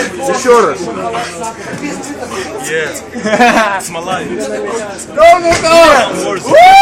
Еще раз. Yeah. Смола. Go, Николай!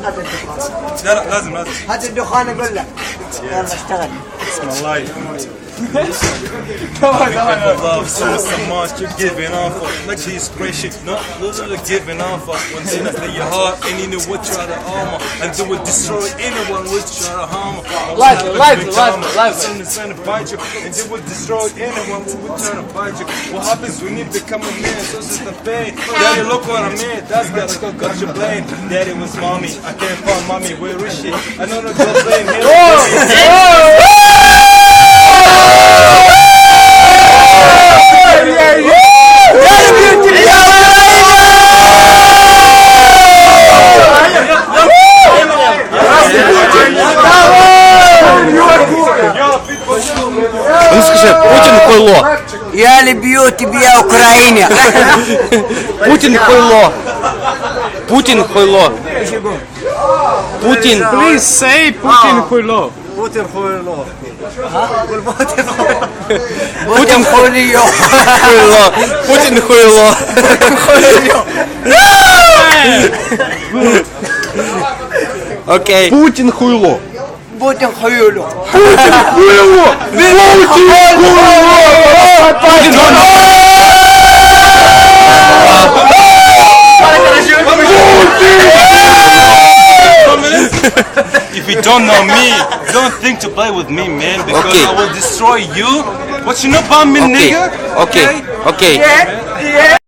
لا لا لازم لازم. هات الدخان أقول لك يلا اشتغل. It's my life. Давай, давай, давай. love so so much you're giving off of like he's crazy not literally giving off of when sin is in your heart and you know what try to armor and do it destroy anyone which try to harm Live, live, live, live. Sin is trying to bite you and do it destroy anyone who would try to bite you what happens when you become a man so it's the pain daddy look what I made that's gotta go got your blame daddy was mommy I can't find mommy where is she I know the girl blame him Ну скажи, Путін хуйло. Я люблю тебя, Украина. Путін хуйло. Путін хуйло. Путін. Please say Putin хуйло. Путин хуйло. Путин Путін хуйло. хуйло. Путін хуйло. Окей. Путін хуйло. If you don't know me, don't think to play with me, man, because okay. I will destroy you. What you know about me, okay. nigga? Okay, okay. okay. Yeah, yeah.